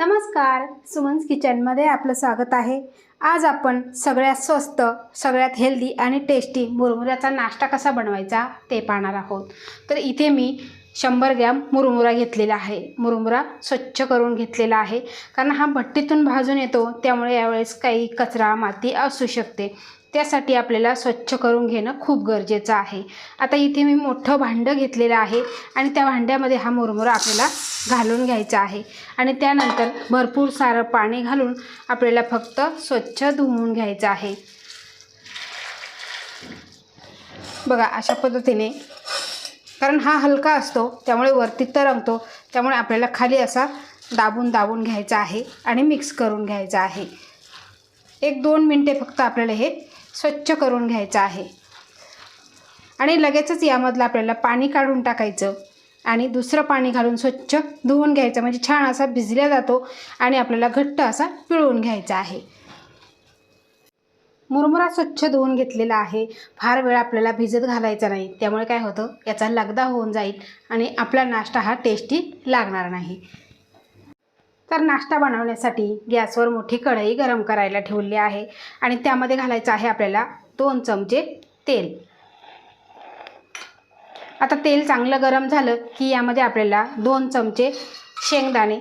नमस्कार सुमन्स किचनमध्ये आपलं स्वागत आहे. आज आपण सगळ्यात स्वस्त सगळ्यात हेल्दी आणि टेस्टी मुरमुऱ्याचा नाश्ता कसा बनवायचा ते पाहणार आहोत. तर इथे मी शंभर ग्रॅम मुरमुरा घेतलेला आहे. मुरमुरा स्वच्छ करून घेतलेला आहे. कारण हा भट्टीतून भाजून येतो त्यामुळे यावेळेस काही कचरा माती असू शकते. त्यासाठी आपल्याला स्वच्छ करून घेणं खूप गरजेचं आहे. आता इथे मी मोठं भांडं घेतलेलं आहे आणि त्या भांड्यामध्ये हा मुरमुरा आपल्याला घालून घ्यायचा आहे. आणि त्यानंतर भरपूर सारं पाणी घालून आपल्याला फक्त स्वच्छ धुवून घ्यायचं आहे. बघा अशा पद्धतीने कारण हा हलका असतो त्यामुळे वरती तरंगतो त्यामुळे आपल्याला खाली असा दाबून दाबून घ्यायचा आहे आणि मिक्स करून घ्यायचा आहे. एक दोन मिनटे फक्त आपल्याला हे स्वच्छ करून घ्यायचं आहे. आणि लगेचच यामधलं आपल्याला पाणी काढून टाकायचं आणि दुसरं पाणी घालून स्वच्छ धुवून घ्यायचं. म्हणजे छान असा भिजला जातो आणि आपल्याला घट्ट असा पिळून घ्यायचा आहे. मुरमुरा स्वच्छ धुवून घेतलेला आहे. फार वेळ आपल्याला भिजत घालायचा नाही. त्यामुळे काय होतं? याचा लगदा होऊन जाईल आणि आपला नाश्ता हा टेस्टी लागणार नाही. तर नाश्ता बनवण्यासाठी गॅसवर मोठी कढई गरम करायला ठेवली आहे आणि त्यामध्ये घालायचं आहे आपल्याला दोन चमचे तेल. आता तेल चांगलं गरम झालं की यामध्ये आपल्याला दोन चमचे शेंगदाणे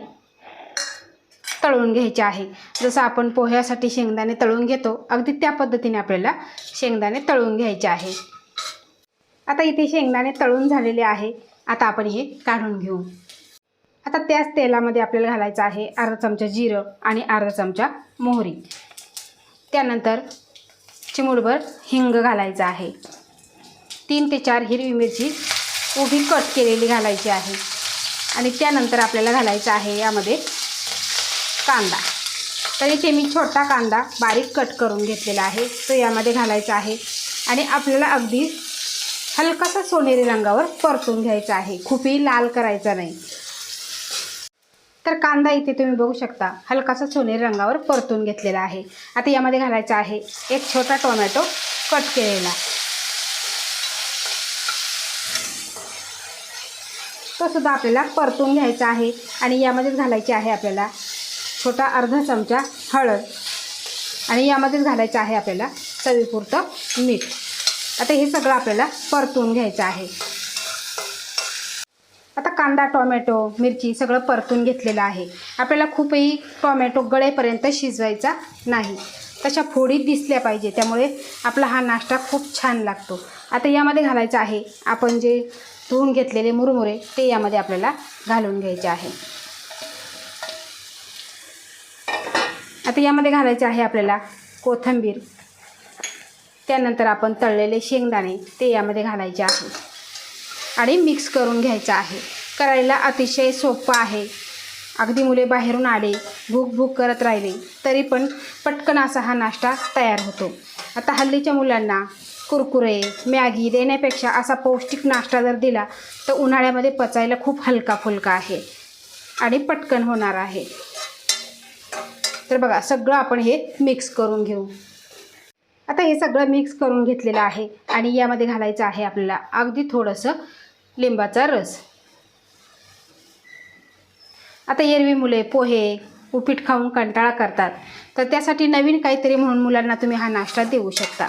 तळून घ्यायचे आहे. जसं आपण पोह्यासाठी शेंगदाणे तळून घेतो अगदी त्या पद्धतीने आपल्याला शेंगदाणे तळून घ्यायचे आहे. आता इथे शेंगदाणे तळून झालेले आहे. आता आपण हे काढून घेऊ. आता त्याच तेलामध्ये आपल्याला घालायचं आहे अर्धा चमचा जिरं आणि अर्धा चमचा मोहरी. त्यानंतर चिमूडभर हिंग घालायचं आहे. तीन ते चार हिरवी मिरची उभी कट केलेली घालायची आहे. आणि त्यानंतर आपल्याला घालायचं आहे यामध्ये कांदा. तर इथे मी छोटा कांदा बारीक कट करून घेतलेला आहे. तो यामध्ये घालायचा आहे. आणि आपल्याला अगदी हलकासा सोनेरी रंगावर परतून घ्यायचा आहे. खूपही लाल करायचा नाही. तर कांदा इथे तुम्ही बघू शकता हलकासा सोनेरी रंगावर परतून घेतलेला आहे. आता यामध्ये घालायचा आहे एक छोटा टोमॅटो कट केलेला. तो सुद्धा आपल्याला परतून घ्यायचा आहे. आणि यामध्येच घालायची आहे आपल्याला छोटा अर्धा चमचा हळद. आणि यामध्येच घालायचं आहे आपल्याला चवीपुरतं मीठ. आता हे सगळं आपल्याला परतून घ्यायचं आहे. आता कांदा टोमॅटो मिरची सगळं परतून घेतलेलं आहे. आपल्याला खूपही टोमॅटो गळेपर्यंत शिजवायचा नाही. तशा फोडीत दिसल्या पाहिजे त्यामुळे आपला हा नाश्ता खूप छान लागतो. आता यामध्ये घालायचं आहे आपण जे धुवून घेतलेले मुरमुरे ते यामध्ये आपल्याला घालून घ्यायचे आहे. आता यामध्ये घालायचे आहे आपल्याला कोथिंबीर. त्यानंतर आपण तळलेले शेंगदाणे ते यामध्ये घालायचे आहे. आणि मिक्स करून घ्यायचं आहे. करायला अतिशय सोपं आहे. अगदी मुले बाहेरून आले भूक भूक करत राहिले तरी पण पटकन असा हा नाश्ता तयार होतो. आता हल्लीच्या मुलांना कुरकुरे मॅगी देण्यापेक्षा असा पौष्टिक नाश्ता जर दिला तर उन्हाळ्यामध्ये पचायला खूप हलका फुलका आहे. आणि पटकन होणार आहे. तर बघा सगळं आपण हे मिक्स करून घेऊ. आता हे सगळं मिक्स करून घेतलेलं आहे आणि यामध्ये घालायचं आहे आपल्याला अगदी थोडंसं लिंबाचा रस. आता एरवी मुले पोहे उपीट खाऊन कंटाळा करतात. तर त्यासाठी नवीन काहीतरी म्हणून मुलांना तुम्ही हा नाश्ता देऊ शकता.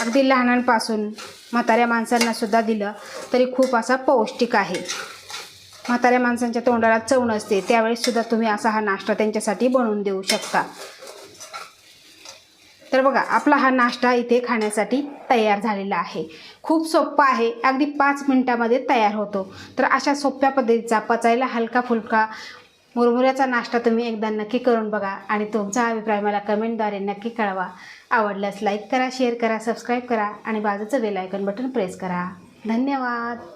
अगदी लहानांपासून म्हाताऱ्या माणसांनासुद्धा दिलं तरी खूप असा पौष्टिक आहे. म्हाताऱ्या माणसांच्या तोंडाला चव नसते. त्यावेळेससुद्धा तुम्ही असा हा नाश्ता त्यांच्यासाठी बनवून देऊ शकता. तर बघा आपला हा नाश्ता इथे खाण्यासाठी तयार झालेला आहे. खूप सोप्पा आहे. अगदी पाच मिनटामध्ये तयार होतो. तर अशा सोप्या पद्धतीचा पचायला हलका फुलका मुरमुऱ्याचा नाश्ता तुम्ही एकदा नक्की करून बघा आणि तुमचा अभिप्राय मला कमेंटद्वारे नक्की कळवा. आवडल्यास लाईक करा शेअर करा सबस्क्राईब करा आणि बाजूचं बेलायकन बटन प्रेस करा. धन्यवाद!